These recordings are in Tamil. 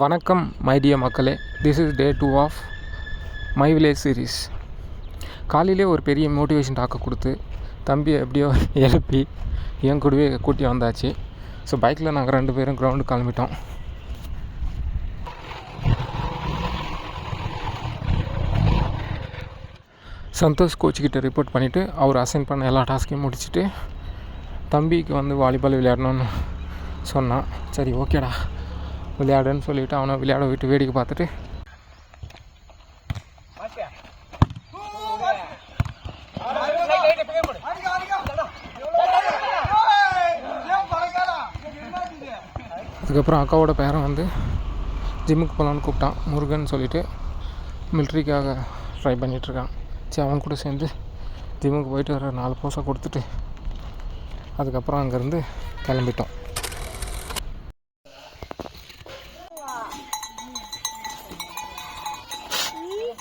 வணக்கம் மைடிய மக்களே. This is day two of my village series காலையிலே ஒரு பெரிய மோட்டிவேஷன் டாக்கை கொடுத்து தம்பியை எப்படியோ எழுப்பி என் கூடவே கூட்டி வந்தாச்சு. ஸோ பைக்கில் நாங்கள் ரெண்டு பேரும் கிரவுண்டு கிளம்பிட்டோம். சந்தோஷ் கோச்சுக்கிட்ட ரிப்போர்ட் பண்ணிவிட்டு அவர் அசைன் பண்ண எல்லா டாஸ்க்கையும் முடிச்சுட்டு தம்பிக்கு வந்து வாலிபால் விளையாடணும்னு சொன்னான். சரி ஓகேடா விளையாடுன்னு சொல்லிவிட்டு அவனை விளையாட விட்டு வேடிக்கை பார்த்துட்டு அதுக்கப்புறம் அக்காவோட பேரன் வந்து ஜிம்முக்கு போகலான்னு கூப்பிட்டான் முருகன் சொல்லிட்டு மிலிட்ரிக்காக ட்ரை பண்ணிகிட்ருக்கான் சரி அவன் கூட சேர்ந்து ஜிம்முக்கு போயிட்டு வர நாலு போசை கொடுத்துட்டு அதுக்கப்புறம் அங்கேருந்து கிளம்பிட்டோம்.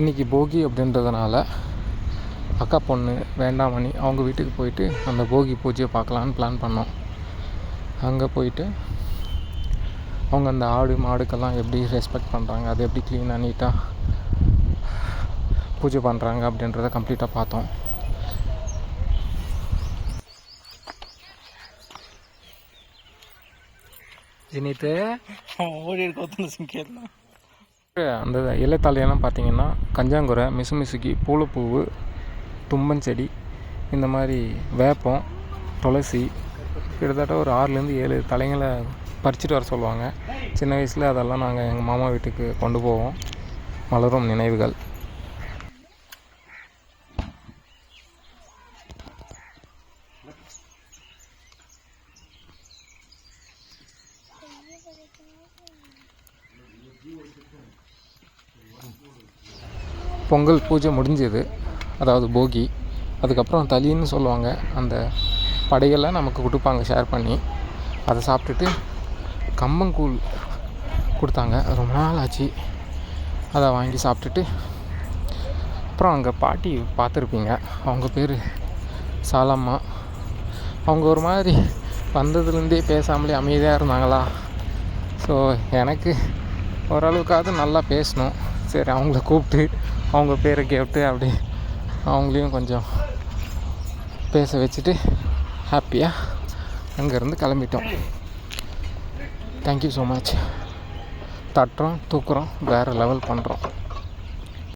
இன்றைக்கி போகி அப்படின்றதுனால அக்கா பொண்ணு வேண்டாமணி அவங்க வீட்டுக்கு போயிட்டு அந்த போகி பூஜையை பார்க்கலான்னு பிளான் பண்ணோம். அங்கே போயிட்டு அவங்க அந்த ஆடு மாடுக்கெல்லாம் எப்படி ரெஸ்பெக்ட் பண்ணுறாங்க அதை எப்படி க்ளீனாக நீட்டாக பூஜை பண்ணுறாங்க அப்படின்றத கம்ப்ளீட்டாக பார்த்தோம். ஜினித்து? ஓடி இருக்க சிங்கேட்லாம் அந்த இலைத்தலையெல்லாம் பார்த்தீங்கன்னா கஞ்சாங்குரை மிசுமிசுக்கி பூலப்பூவு தும்பஞ்செடி இந்த மாதிரி வேப்பம் துளசி கிட்டத்தட்ட ஒரு ஆறுலேருந்து ஏழு தலைங்களை பறிச்சுட்டு வர சொல்லுவாங்க. சின்ன வயசில் அதெல்லாம் நாங்கள் எங்கள் மாமா வீட்டுக்கு கொண்டு போவோம். மலரும் நினைவுகள். பொங்கல் பூஜை முடிஞ்சது. அதாவது போகி. அதுக்கப்புறம் தலின்னு சொல்லுவாங்க. அந்த படைகளை நமக்கு கொடுப்பாங்க ஷேர் பண்ணி. அதை சாப்பிட்டுட்டு கம்பங்கூழ் கொடுத்தாங்க. ரொம்ப நாள் ஆச்சு. அதை வாங்கி சாப்பிட்டுட்டு. அப்புறம் அங்கே பாட்டி பார்த்துருப்பீங்க. அவங்க பேர் சாலம்மா. அவங்க ஒரு மாதிரி வந்ததுலேருந்தே பேசாமலே அமைதியாக இருந்தாங்களா? ஸோ எனக்கு ஓரளவுக்காவது நல்லா பேசணும். சரி அவங்கள கூப்பிட்டு அவங்க பேரை கேட்டு அப்படி அவங்களையும் கொஞ்சம் பேச வச்சுட்டு ஹாப்பியாக அங்கேருந்து கிளம்பிட்டோம். தேங்க்யூ ஸோ மச் தட்டுறோம் தூக்குறோம் வேறு லெவல் பண்ணுறோம்